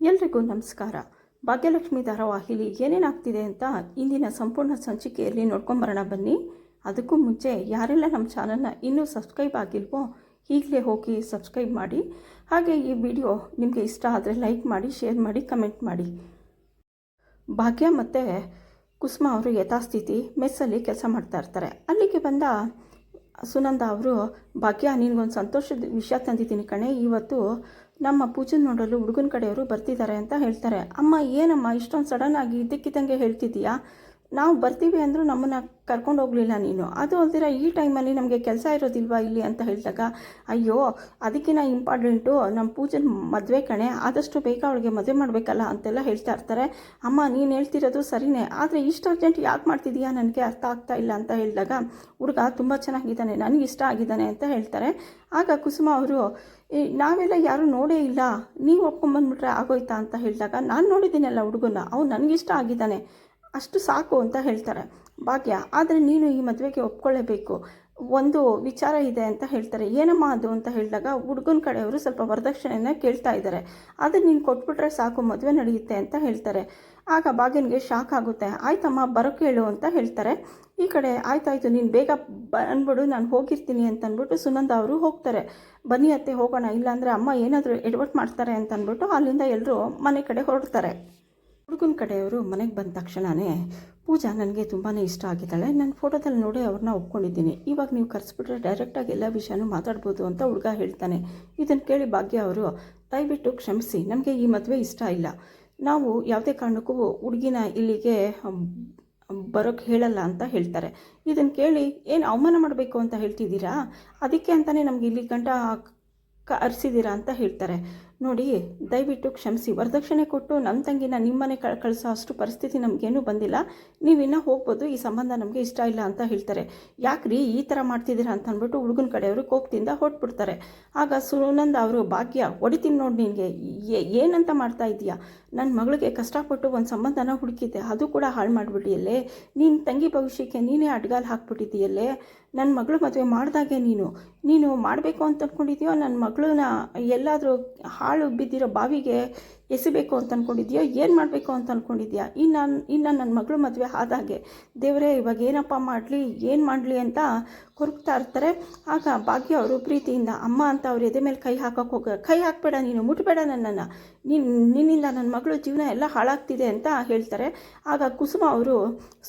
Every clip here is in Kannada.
ಎಲ್ರಿಗೂ ನಮಸ್ಕಾರ. ಭಾಗ್ಯಲಕ್ಷ್ಮಿ ಧಾರಾವಾಹಿಲಿ ಏನೇನಾಗ್ತಿದೆ ಅಂತ ಇಂದಿನ ಸಂಪೂರ್ಣ ಸಂಚಿಕೆಯಲ್ಲಿ ನೋಡ್ಕೊಂಬರೋಣ ಬನ್ನಿ. ಅದಕ್ಕೂ ಮುಂಚೆ ಯಾರೆಲ್ಲ ನಮ್ಮ ಚಾನಲ್ನ ಇನ್ನೂ ಸಬ್ಸ್ಕ್ರೈಬ್ ಆಗಿಲ್ವೋ ಈಗಲೇ ಹೋಗಿ ಸಬ್ಸ್ಕ್ರೈಬ್ ಮಾಡಿ. ಹಾಗೆ ಈ ವಿಡಿಯೋ ನಿಮಗೆ ಇಷ್ಟ ಆದರೆ ಲೈಕ್ ಮಾಡಿ, ಶೇರ್ ಮಾಡಿ, ಕಮೆಂಟ್ ಮಾಡಿ. ಭಾಗ್ಯ ಮತ್ತು ಕುಸುಮ ಅವರು ಯಥಾಸ್ಥಿತಿ, ಮೆಸ್ಸಲ್ಲಿ ಕೆಲಸ ಮಾಡ್ತಾ ಇರ್ತಾರೆ. ಅಲ್ಲಿಗೆ ಬಂದ ಸುನಂದ ಅವರು, ಭಾಗ್ಯ, ನಿನಗೊಂದು ಸಂತೋಷದ ವಿಷಯ ತಂದಿದ್ದೀನಿ ಕಣೆ. ಇವತ್ತು ನಮ್ಮ ಪೂಜೆ ನೋಡಲು ಹುಡುಗನ ಕಡೆಯವರು ಬರ್ತಿದ್ದಾರೆ ಅಂತ ಹೇಳ್ತಾರೆ. ಅಮ್ಮ, ಏನಮ್ಮ, ಇಷ್ಟೊಂದು ಸಡನ್ ಆಗಿ ಇದ್ದಕ್ಕಿದ್ದಂಗೆ ಹೇಳ್ತಿದ್ದೀಯಾ? ನಾವು ಬರ್ತೀವಿ ಅಂದರೂ ನಮ್ಮನ್ನು ಕರ್ಕೊಂಡು ಹೋಗಲಿಲ್ಲ ನೀನು. ಅದು ಅಲ್ದಿರ ಈ ಟೈಮಲ್ಲಿ ನಮಗೆ ಕೆಲಸ ಇರೋದಿಲ್ವಾ ಇಲ್ಲಿ ಅಂತ ಹೇಳಿದಾಗ ಅಯ್ಯೋ ಅದಕ್ಕಿಂತ ಇಂಪಾರ್ಟೆಂಟು ನಮ್ಮ ಪೂಜೆ ಮದುವೆ ಕಣೆ ಆದಷ್ಟು ಬೇಗ ಅವಳಿಗೆ ಮದುವೆ ಮಾಡಬೇಕಲ್ಲ ಅಂತೆಲ್ಲ ಹೇಳ್ತಾ ಇರ್ತಾರೆ. ಅಮ್ಮ ನೀನು ಹೇಳ್ತಿರೋದು ಸರಿನೇ ಆದರೆ ಇಷ್ಟು ಅರ್ಜೆಂಟ್ ಯಾಕೆ ಮಾಡ್ತಿದೀಯಾ? ನನಗೆ ಅರ್ಥ ಆಗ್ತಾ ಇಲ್ಲ ಅಂತ ಹೇಳಿದಾಗ ಹುಡುಗ ತುಂಬ ಚೆನ್ನಾಗಿದ್ದಾನೆ ನನಗೆ ಇಷ್ಟ ಆಗಿದ್ದಾನೆ ಅಂತ ಹೇಳ್ತಾರೆ. ಆಗ ಕುಸುಮ ಅವರು "ಏ, ನಾವೆಲ್ಲ ಯಾರೂ ನೋಡೇ ಇಲ್ಲ ನೀವು ಒಪ್ಕೊಂಬಂದ್ಬಿಟ್ರೆ ಆಗೋಯ್ತಾ ಅಂತ ಹೇಳಿದಾಗ ನಾನು ನೋಡಿದ್ದೀನಲ್ಲ ಹುಡುಗನ ಅವ್ನು ನನಗಿಷ್ಟ ಆಗಿದ್ದಾನೆ. ಅಷ್ಟು ಸಾಕು ಅಂತ ಹೇಳ್ತಾರೆ. ಭಾಗ್ಯ, ಆದರೆ ನೀನು ಈ ಮದುವೆಗೆ ಒಪ್ಕೊಳ್ಳೇಬೇಕು ಒಂದು ವಿಚಾರ ಇದೆ ಅಂತ ಹೇಳ್ತಾರೆ. ಏನಮ್ಮ ಅದು ಅಂತ ಹೇಳಿದಾಗ ಹುಡುಗನ ಕಡೆಯವರು ಸ್ವಲ್ಪ ವರದಕ್ಷಿಣೆನ ಕೇಳ್ತಾ ಇದ್ದಾರೆ. ಅದನ್ನು ನೀನು ಕೊಟ್ಬಿಟ್ರೆ ಸಾಕು, ಮದುವೆ ನಡೆಯುತ್ತೆ ಅಂತ ಹೇಳ್ತಾರೆ. ಆಗ ಭಾಗ್ಯನಿಗೆ ಶಾಕ್ ಆಗುತ್ತೆ. ಆಯ್ತಮ್ಮ, ಬರೋ ಹೇಳು ಅಂತ ಹೇಳ್ತಾರೆ. ಈ ಕಡೆ, ಆಯ್ತಾಯ್ತು, ನೀನು ಬೇಗ ಬಂದ್ಬಿಡು, ನಾನು ಹೋಗಿರ್ತೀನಿ ಅಂತ ಅಂದ್ಬಿಟ್ಟು ಸುನಂದ ಅವರು ಹೋಗ್ತಾರೆ. ಬನ್ನಿ ಅತ್ತೆ, ಹೋಗೋಣ. ಇಲ್ಲಾಂದರೆ ಅಮ್ಮ ಏನಾದರೂ ಎಡವಟ್ ಮಾಡ್ತಾರೆ ಅಂತ ಅಂದ್ಬಿಟ್ಟು ಅಲ್ಲಿಂದ ಎಲ್ಲರೂ ಮನೆ ಕಡೆ ಹೊರಡ್ತಾರೆ. ಹುಡುಗನ ಕಡೆಯವರು ಮನೆಗೆ ಬಂದ ತಕ್ಷಣವೇ ಪೂಜಾ ನನಗೆ ತುಂಬಾ ಇಷ್ಟ ಆಗಿದ್ದಾಳೆ. ನಾನು ಫೋಟೋದಲ್ಲಿ ನೋಡಿ ಅವ್ರನ್ನ ಒಪ್ಕೊಂಡಿದ್ದೀನಿ. ಇವಾಗ ನೀವು ಕರೆಸ್ಬಿಟ್ರೆ ಡೈರೆಕ್ಟಾಗಿ ಎಲ್ಲ ವಿಷಯನೂ ಮಾತಾಡ್ಬೋದು ಅಂತ ಹುಡುಗ ಹೇಳ್ತಾನೆ. ಇದನ್ನು ಕೇಳಿ ಭಾಗ್ಯ ಅವರು, ದಯವಿಟ್ಟು ಕ್ಷಮಿಸಿ, ನಮಗೆ ಈ ಮದುವೆ ಇಷ್ಟ ಇಲ್ಲ. ನಾವು ಯಾವುದೇ ಕಾರಣಕ್ಕೂ ಹುಡುಗಿನ ಇಲ್ಲಿಗೆ ಬರೋಕ್ಕೆ ಹೇಳಲ್ಲ ಅಂತ ಹೇಳ್ತಾರೆ. ಇದನ್ನು ಕೇಳಿ ಏನು ಅವಮಾನ ಮಾಡಬೇಕು ಅಂತ ಹೇಳ್ತಿದ್ದೀರಾ? ಅದಕ್ಕೆ ಅಂತಲೇ ನಮ್ಗೆ ಇಲ್ಲಿ ಗಂಟ ಕ ಅರಿಸಿದ್ದೀರಾ ಅಂತ ಹೇಳ್ತಾರೆ. ನೋಡಿ, ದಯವಿಟ್ಟು ಕ್ಷಮಿಸಿ. ವರದಕ್ಷಿಣೆ ಕೊಟ್ಟು ನಮ್ಮ ತಂಗಿನ ನಿಮ್ಮನೆ ಕಳ್, ಕಳಿಸೋ ಅಷ್ಟು ಪರಿಸ್ಥಿತಿ ನಮಗೇನೂ ಬಂದಿಲ್ಲ. ನೀವಿನ್ನೂ ಹೋಗ್ಬೋದು, ಈ ಸಂಬಂಧ ನಮಗೆ ಇಷ್ಟ ಇಲ್ಲ ಅಂತ ಹೇಳ್ತಾರೆ. ಯಾಕ್ರಿ ಈ ಥರ ಮಾಡ್ತಿದ್ದೀರಾ ಅಂತ ಅಂದ್ಬಿಟ್ಟು ಹುಡುಗನ ಕಡೆಯವರು ಕೋಪದಿಂದ ಹೊಟ್ಬಿಡ್ತಾರೆ ಆಗ ಸುನಂದ ಅವರು, ಭಾಗ್ಯ, ಹೊಡಿತೀನಿ ನೋಡಿ ನಿನಗೆ. ಏನಂತ ಮಾಡ್ತಾ ಇದೀಯಾ ನನ್ನ ಮಗಳಿಗೆ ಕಷ್ಟಪಟ್ಟು ಒಂದು ಸಂಬಂಧನ ಹುಡುಕಿದ್ದೆ. ಅದು ಕೂಡ ಹಾಳು ಮಾಡಿಬಿಟ್ಟಿಯಲ್ಲೇ ನಿನ್ನ ತಂಗಿ ಭವಿಷ್ಯಕ್ಕೆ ನೀನೇ ಅಡ್ಗಾಲು ಹಾಕ್ಬಿಟ್ಟಿದ್ದೀಯಲ್ಲೇ. ನನ್ನ ಮಗಳು ಮದುವೆ ಮಾಡಿದಾಗೆ ನೀನು. ನೀನು ಮಾಡಬೇಕು ಅಂತ ಅಂದ್ಕೊಂಡಿದ್ಯೋ ನನ್ನ ಮಗಳನ್ನ ಎಲ್ಲಾದರೂ ಹಾಳು ಬಿದ್ದಿರೋ ಬಾವಿಗೆ ಎಸಿಬೇಕು ಅಂತ ಅಂದ್ಕೊಂಡಿದ್ಯೋ ಏನು ಮಾಡಬೇಕು ಅಂತ ಅಂದ್ಕೊಂಡಿದ್ಯಾ ಇನ್ನು ನಾನು ಇನ್ನು ನನ್ನ ಮಗಳು ಮದುವೆ ಆದಾಗೆ ದೇವರೇ, ಇವಾಗ ಏನಪ್ಪ ಮಾಡಲಿ, ಏನು ಮಾಡಲಿ ಅಂತ ಕೊರಗ್ತಾ ಇರ್ತಾರೆ. ಆಗ ಭಾಗ್ಯ ಅವರು ಪ್ರೀತಿಯಿಂದ, ಅಮ್ಮ ಅಂತ ಅವ್ರು ಎದೆ ಮೇಲೆ ಕೈ ಹಾಕೋಕೆ ಹೋಗ, ಕೈ ಹಾಕಬೇಡ ನೀನು, ಮುಟ್ಬೇಡ ನನ್ನನ್ನು. ನಿನ್ನ ನಿನ್ನಿಂದ ನನ್ನ ಮಗಳು ಜೀವನ ಎಲ್ಲ ಹಾಳಾಗ್ತಿದೆ ಅಂತ ಹೇಳ್ತಾರೆ. ಆಗ ಕುಸುಮ ಅವರು,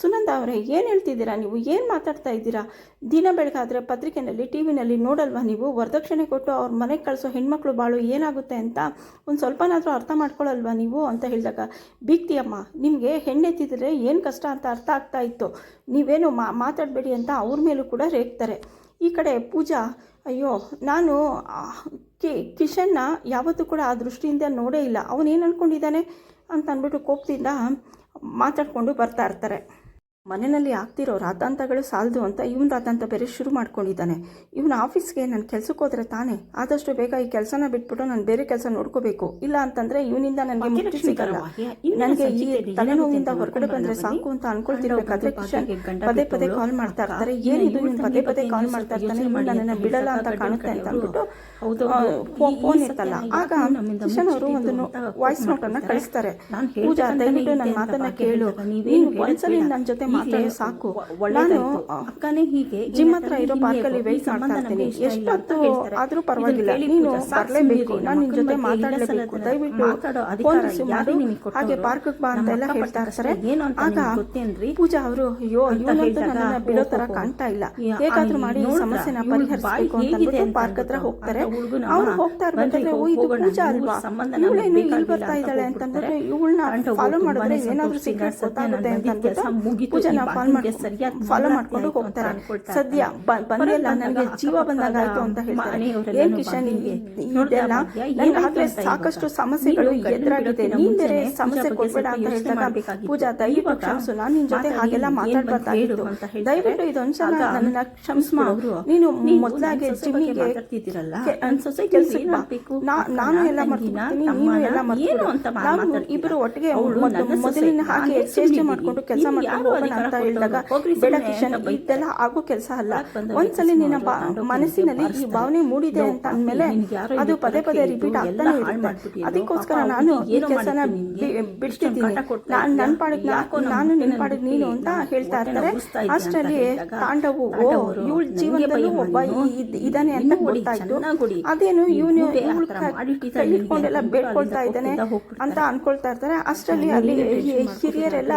ಸುನಂದ ಅವರೇ, ಏನು ಹೇಳ್ತಿದ್ದೀರಾ ನೀವು? ಏನು ಮಾತಾಡ್ತಾ ಇದ್ದೀರಾ? ದಿನ ಬೆಳಗಾದರೆ ಪತ್ರಿಕೆಯಲ್ಲಿ ಟಿ ವಿನಲ್ಲಿ ನೋಡಲ್ವಾ ನೀವು? ವರದಕ್ಷಿಣೆ ಕೊಟ್ಟು ಅವ್ರ ಮನೆಗೆ ಕಳಿಸೋ ಹೆಣ್ಮಕ್ಳು ಬಾಳು ಏನಾಗುತ್ತೆ ಅಂತ ಒಂದು ಸ್ವಲ್ಪನಾದರೂ ಅರ್ಥ ಮಾಡ್ಕೊಳ್ಳಲ್ವಾ ನೀವು ಅಂತ ಹೇಳಿದಾಗ ಬೀಗ್ತಿಯಮ್ಮ ನಿಮಗೆ ಹೆಣ್ಣೆತ್ತಿದ್ರೆ ಏನು ಕಷ್ಟ ಅಂತ ಅರ್ಥ ಆಗ್ತಾ ಇತ್ತು. ನೀವೇನು ಮಾ, ಮಾತಾಡಬೇಡಿ ಅಂತ ಅವ್ರ ಮೇಲೂ ಕೂಡ ರೇಗ್ತಾರೆ. ಈ ಕಡೆ ಪೂಜಾ, ಅಯ್ಯೋ, ನಾನು ಕಿ, ಕಿಶನ್ನ ಯಾವತ್ತೂ ಕೂಡ ಆ ದೃಷ್ಟಿಯಿಂದ ನೋಡೇ ಇಲ್ಲ. ಅವನೇನು ಅಂದ್ಕೊಂಡಿದ್ದಾನೆ ಅಂತ ಅಂದ್ಬಿಟ್ಟು ಕೋಪದಿಂದ ಮಾತಾಡಿಕೊಂಡು ಬರ್ತಾ ಇರ್ತಾರೆ. ಮನೆಯಲ್ಲಿ ಆಗ್ತಿರೋ ರಾತಾಂತಗಳು ಸಾಲದು ಅಂತ ಇವನ ರಾತಾಂತ ಬೇರೆ ಶುರು ಮಾಡ್ಕೊಂಡಿದ್ದಾನೆ. ಇವನ ಆಫೀಸ್ಗೆ ನಾನು ಕೆಲಸಕ್ಕೆ ಹೋದ್ರೆ ತಾನೇ? ಆದಷ್ಟು ಬೇಗ ಈ ಕೆಲಸನ ಬಿಟ್ಬಿಟ್ಟು ನಾನು ಬೇರೆ ಕೆಲಸ ನೋಡ್ಕೋಬೇಕು. ಇಲ್ಲ ಅಂತಂದ್ರೆ ಇವನಿಂದ ನನಗೆ ಮುಕ್ತಿ ಸಿಗಲ್ಲ. ನನಗೆ ಈ ತಲೆನೋವಿಂದ ಹೊರಗಡೆ ಬಂದ್ರೆ ಸಾಕು ಅಂತ ಅನ್ಕೊಳ್ತಿರ್ಬೇಕಾದ್ರೆ ಕಿಶನ್ ಪದೇ ಪದೇ ಕಾಲ್ ಮಾಡ್ತಾ ಇರ್ತಾರೆ. ಏನಿದು ನೀನು ಪದೇ ಪದೇ ಕಾಲ್ ಮಾಡ್ತಾ ಇರ್ತಾನೆ. ಇವನು ನನ್ನನ್ನು ಬಿಡಲ್ಲ ಅಂತ ಕಾಣುತ್ತೆ ಅಂತ ಅಂದ್ಬಿಟ್ಟು ಫೋನ್ ಇರ್ತಲ್ಲ ಆಗ ಕಿಶನ್ ಅವರು ಒಂದು ವಾಯ್ಸ್ ನೋಟ್ ಅನ್ನ ಕಳಿಸ್ತಾರೆ. ಪೂಜಾ ದಯವಿಟ್ಟು ನನ್ನ ಮಾತನ್ನ ಕೇಳು. ನೀನು ಒಂದ್ಸಲಿ ನನ್ನ ಜೊತೆ ಮಾತಾಡೋ ಸಾಕು. ನಾನು ಅಕ್ಕನೇ ಹೀಗೆ ಜಿಮ್ ಹತ್ರ ಇರೋ ಪಾರ್ಕಲ್ಲಿ ವೆಯ್ಟ್ ಮಾಡ್ತಾ ಇರ್ತೀನಿ. ಎಷ್ಟೊತ್ತು ಆದ್ರೂ ಪರವಾಗಿಲ್ಲ. ನೀನು ಬರಲೇಬೇಕು. ನಾನು ನಿನ್ ಜೊತೆ ಮಾತಾಡಲೇಬೇಕು. ದಯವಿಟ್ಟು ಫೋನ್ ರಿಸೀವ್ ಮಾಡಿ ಹಾಗೆ ಪಾರ್ಕ್ ಬಾ ಅಂತ ಎಲ್ಲ ಹೇಳ್ತಾ ಇರ್ತಾರೆ. ಆಗ ಗೊತ್ತೇನ್ರಿ? ಪೂಜಾ ಅವರು ಅಯ್ಯೋ ಇವನಂತೂ ನನ್ನ ಬಿಡೋ ತರ ಕಾಣ್ತಾ ಇಲ್ಲ. ಹೇಗಾದ್ರೂ ಮಾಡಿ? ಸಮಸ್ಯೆನ ಪರಿಹರಿಸಬೇಕು ಅಂತ ಅಂದ್ಬಿಟ್ಟು ಪಾರ್ಕ್ ಹತ್ರ ಹೋಗ್ತಾರೆ. ಅವ್ರು ಹೋಗ್ತಾ ಇರ್ಬೇಕಾದ್ರೆ ಓ ಇದು ಪೂಜಾ ಅಲ್ವಾ? ಇವಳೇನು ಇಲ್ಲಿ ಬರ್ತಾ ಇದ್ದಾಳೆ ಅಂತಂದ್ರೆ ಇವಳನ್ನ ಫಾಲೋ ಮಾಡಿದ್ರೆ ಏನಾದ್ರೂ ಸಂತೋಷದಿಂದ ಗೊತ್ತಾಗುತ್ತೆ ಅಂತ ಅಂದ್ಬಿಟ್ಟು ಕೆಲಸ ಈ ಫಾಲ್ ಸರಿಯಾಗಿ ಫಾಲೋ ಮಾಡ್ಕೊಂಡು ಹೋಗ್ತಾರೆ. ಸದ್ಯ. ಬಂದಿಲ್ಲ ನನಗೆ ಜೀವ ಬಂದಾಗಾಯ್ತು ಅಂತ ಹೇಳ್ತಾರೆ. ಏನ್ ಕಿಶನ್ ಇದೆಲ್ಲ ನೋಡ್ತಾ ಭಾಗ್ಯ, ನನಗೆ ಏನಾಯ್ತು ಆಗ್ಲೇ ಅಂತ ಸಾಕಷ್ಟು ಸಮಸ್ಯೆಗಳು ಎದುರಾಗಿದೆ. ನೀನ್ ಬೇರೆ ಸಮಸ್ಯೆ ಕೊಡ್ಬೇಡ ಅಂತ ಹೇಳ್ತಾರೆ ಪೂಜಾ ದಯವಿಟ್ಟು ಕ್ಷಮಿಸು. ನಾನು ನಿನ್ ಜೊತೆ ಹಾಗೆಲ್ಲ ಹೇಳ್ತಾರೆ. ದಯವಿಟ್ಟು ಇದೊಂದ್ಸಲ ಸಲ ನನ್ನ ಕ್ಷಮಿಸ್ಬಿಡು ನೀನು ಮೊದಲಾಗೆ ಜಿಮ್ಮಿಗೆ ಮಾತಾಡ್ತಿದ್ದೀರಲ್ಲ, ಕೆ- ನನ್ನ ಸೊಸೆಗೆ ಕೆಲ್ಸಕ್ಕೆ ಏನ್ ಬಾ. ಆಗ್ಬೇಕು? ನಾ- ಅಕ್ಕನ, ನಾನು ಎಲ್ಲ ಮಾಡ್ತೀನಿ ನೀನು ಎಲ್ಲ ಏನು ಮರ್ತ್ಬಿಡು ಅಂತ ಮಾ- ನಾವು ಇಬ್ಬರು ಒಟ್ಟಿಗೆ ಮೊದಲಿನ ಹಾಗೆ ಎಕ್ಸ್ಚೇಂಜ್ ಚೇಷ್ಟೆ ಮಾಡ್ಕೊಂಡು ಕೆಲಸ ಮಾಡ್ಕೊಂಡು ಅಂತ ಹೇಳಿದಾಗ ಬೇಡ ಕಿಶನ್ ಇದೆಲ್ಲ ಆಗೋ ಕೆಲಸ ಅಲ್ಲ ಒಂದ್ಸಲಿ ನಿನ್ನ ಮನಸ್ಸಿನಲ್ಲಿ ಈ ಭಾವನೆ ಮೂಡಿದೆ ಅಂತ ಅಂದ್ಮೇಲೆ ಅದು ಪದೇ ಪದೇ ರಿಪೀಟ್ ಆಗ್ತಾನೆ ಇರುತ್ತೆ. ಅದಕ್ಕೋಸ್ಕರ ನಾನು ಈ ಕೆಲಸನ ಬಿಡ್ತಿದ್ದೀನಿ ನಾನು ನನ್ನ ಇದ್ಯಾ? ಪಾಡಿಗೆ ನಾನು ನಿನ್ ಪಾಡಿಗೆ ನೀನು ಅಂತ ಹೇಳ್ತಾ ಇರ್ತಾರೆ. ಅಷ್ಟರಲ್ಲಿ ತಾಂಡವು ಓ ಇವಳ ಜೀವನದಲ್ಲಿ ಒಬ್ಬ ನೀನು. ಇದ್- ಇದಾನೆ ಅಂತ ಗೊತ್ತಾಯ್ತು. ಅದೇನು ಇವನು ಇಟ್ಕೊಂಡೆಲ್ಲ ಬೇಡ್ಕೊಳ್ತಾ ಇದ್ದಾನೆ ಅಂತ ಅನ್ಕೊಳ್ತಾ ಇರ್ತಾರೆ. ಅಷ್ಟರಲ್ಲಿ ಅಲ್ಲಿ ಹಿರಿಯರೆಲ್ಲ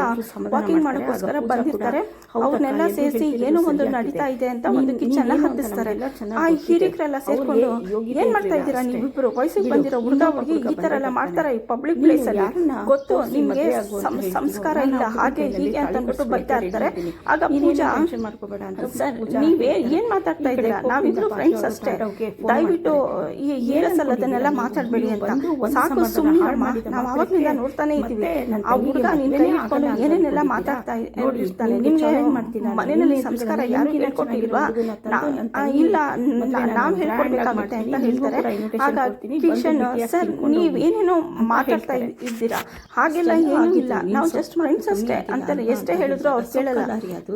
ವಾಕಿಂಗ್. ಮಾಡೋಕ್ಕೋಸ್ಕರ ಬಂದಿರ್ತಾರೆ ಅವ್ರನ್ನೆಲ್ಲ ಸೇರಿಸಿ ಏನೋ ಒಂದು. ನಡೀತಾ ಇದೆ ಅಂತ ಒಂದು ಕಿಚನ್ ನೀನು ಹತ್ತಿಸ್ತಾರೆ ಆ. ಹಿರಿಯರೆಲ್ಲ ಸೇರ್ಕೊಂಡು ಏನ್ ಮಾಡ್ತಾ ಇದ್ದೀರಾ. ನೀವಿಬ್ರು ವಯಸ್ಸಿಗೆ ಬಂದಿರೋ ಹುಡುಗ ಹುಡುಗಿ ಈ ತರ ಎಲ್ಲ. ಮಾಡ್ತಾರೆ ಈ ಪಬ್ಲಿಕ್ ಪ್ಲೇಸ್ ಅಲ್ಲಿ ಗೊತ್ತು ನಿಮ್ಗೆ ಸಂಸ್ಕಾರ ಇಲ್ಲ ಹಾಗೆ ಹೀಗೆ ಅಂತ ಅಂದ್ಬಿಟ್ಟು ಬೈತಾ ಇರ್ತಾರೆ ಆಗ ಪೂಜಾ ಮಾಡ್ಕೋಬೇಡ ಅಂತ ಸರ್ ನೀವೇ ಏನ್ ಮಾತಾಡ್ತಾ ಇದ್ದೀರಾ ನಾವಿದ್ರು ನಾವಿಬ್ರು ಫ್ರೆಂಡ್ಸ್ ಅಷ್ಟೇ ದಯವಿಟ್ಟು. ಈ ಹೇಳಸಲ್ಲದನ್ನೆಲ್ಲ ಮಾತಾಡ್ಬೇಡಿ ಅಂತ ಸಾಕು ಸುಮ್ಮನೆ ನಾವು ಅವಾಗ್ಲಿಂದ ನೋಡ್ತಾನೆ ಇದ್ದೀವಿ ಆ ಹುಡುಗ ನಿನ್ನೆ ಏನೇನೆಲ್ಲ? ಮಾತಾಡ್ತಾ ನಿಮ್ಗೆ ಮನೆಯಲ್ಲಿ ಸಂಸ್ಕಾರ ಯಾರು ಹೇಳ್ಕೊಟ್ಟಿಲ್ವಾ ಇಲ್ಲ ನಾವು ನಾನು ಹೇಳ್ಕೊಡ್ಬೇಕಾಗುತ್ತೆ ಅಂತ ಹೇಳ್ತಾರೆ. ನೀವು ಕಿಶನ್ ಸರ್ ತಿಳ್ಕೊಂಡು ಏನೇನೋ ಮಾತಾಡ್ತಾ. ಇದ್ದೀರಾ? ಹಾಗೆಲ್ಲ ಏನೂ ಇಲ್ಲ. ನಾವು ಜಸ್ಟ್ ಫ್ರೆಂಡ್ಸ್ ಅಷ್ಟೇ ಅಂತ ಅಂತಾರೆ ಎಷ್ಟೇ ಹೇಳಿದ್ರು ಅವ್ರು. ಕೇಳಲ್ಲ.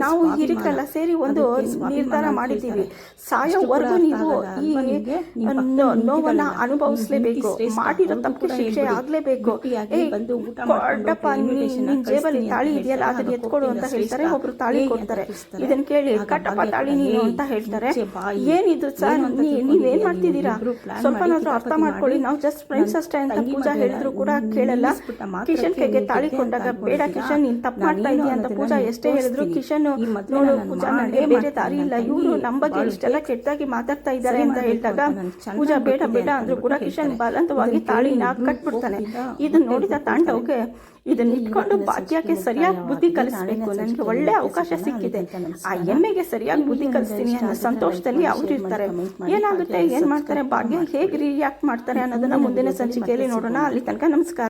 ನಾವು. ಹಿರಿಕರೆಲ್ಲ ಸೇರಿ ಒಂದು ನಿರ್ಧಾರ ಮಾಡಿದ್ದೀವಿ. ಸಾಯೋವರೆಗೂ ನೀವು ಈ ನೋವನ್ನ ಅನುಭವಿಸ್ಲೇಬೇಕು. ಮಾಡಿರೋ ತಪ್ಪು ಶಿಕ್ಷೆ. ಆಗ್ಲೇಬೇಕು. ಬಂದು ಊಟ ಜೇಬಲ್ಲಿ ತಾಳಿ ಇದೆಯಲ್ಲ ಅದನ್ನ. ಎತ್ಕೊಡು ಅಂತ ಹೇಳ್ತಾರೆ ಒಬ್ರು ತಾಳಿ ಕೊಡ್ತಾರೆ. ಇದನ್ನ ಕೇಳಿ ಕಟ್ಟಪ್ಪ ತಾಳಿ ನೀನು ಅಂತ ಹೇಳ್ತಾರೆ. ಏನಿದು ಸರ್? ನೀವೇನ್ ಮಾಡ್ತಿದ್ದೀರಾ? ಸ್ವಲ್ಪನಾದ್ರೂ ಅರ್ಥ ಮಾಡ್ಕೊಳ್ಳಿ. ನಾವು ಜಸ್ಟ್ ಫ್ರೆಂಡ್ಸ್ ಅಷ್ಟೇ ಅಂತ ಪೂಜಾ ಹೇಳಿದ್ರು ಕೂಡ ಕೇಳಲ್ಲ. ಕಿಶನ್ ಕೈಗೆ ತಾಳಿ ಕೊಂಡಾಗ ಬೇಡ ಕಿಶನ್ ನೀನ್ ತಪ್ಪು ಮಾಡ್ತಾ ಇದೀಯ ಅಂತ ಪೂಜಾ ಎಷ್ಟೇ ಹೇಳಿದ್ರು ಕಿಶನ್ ನೋಡು ಪೂಜಾ ನನಗೆ ಬೇರೆ ತಾಳಿ ದಾರಿ ಇಲ್ಲ. ಇವರು ನಮ್ಮ ಬಗ್ಗೆ ಇಷ್ಟೆಲ್ಲ ಕೆಟ್ಟದಾಗಿ ಮಾತಾಡ್ತಾ ಇದ್ದಾರೆ ಅಂತ ಹೇಳಿದಾಗ ಪೂಜಾ ಬೇಡ ಬೇಡ ಅಂದ್ರು ಕೂಡ ಕಿಶನ್ ಬಲಂತವಾಗಿ ತಾಳಿ ತಾಳಿನ ಕಟ್ಬಿಡ್ತಾನೆ. ಇದನ್ನ ನೋಡಿದ. ತಾಂಡವ್ಗೆ ಇದನ್ನ ಇಟ್ಕೊಂಡು ಭಾಗ್ಯಕ್ಕೆ ಸರಿಯಾಗಿ ಬುದ್ಧಿ ಕಲಿಸಬೇಕು? ನನಗೆ ಒಳ್ಳೆ ಅವಕಾಶ ಸಿಕ್ಕಿದೆ. ಆ. ಎಮ್ಮೆಗೆ ಸರಿಯಾಗಿ ಬುದ್ಧಿ ಕಲಿಸ್ತೀನಿ ಅನ್ನೋ ಸಂತೋಷದಲ್ಲಿ ಅವ್ರು ಇರ್ತಾರೆ. ಏನಾಗುತ್ತೆ? ಏನ್ ಮಾಡ್ತಾರೆ? ಭಾಗ್ಯ ಹೇಗೆ ರಿಯಾಕ್ಟ್ ಮಾಡ್ತಾರೆ ಅನ್ನೋದನ್ನ ಮುಂದಿನ ಸಂಚಿಕೆಯಲ್ಲಿ ನೋಡೋಣ. ಅಲ್ಲಿ ತನಕ ನಮಸ್ಕಾರ.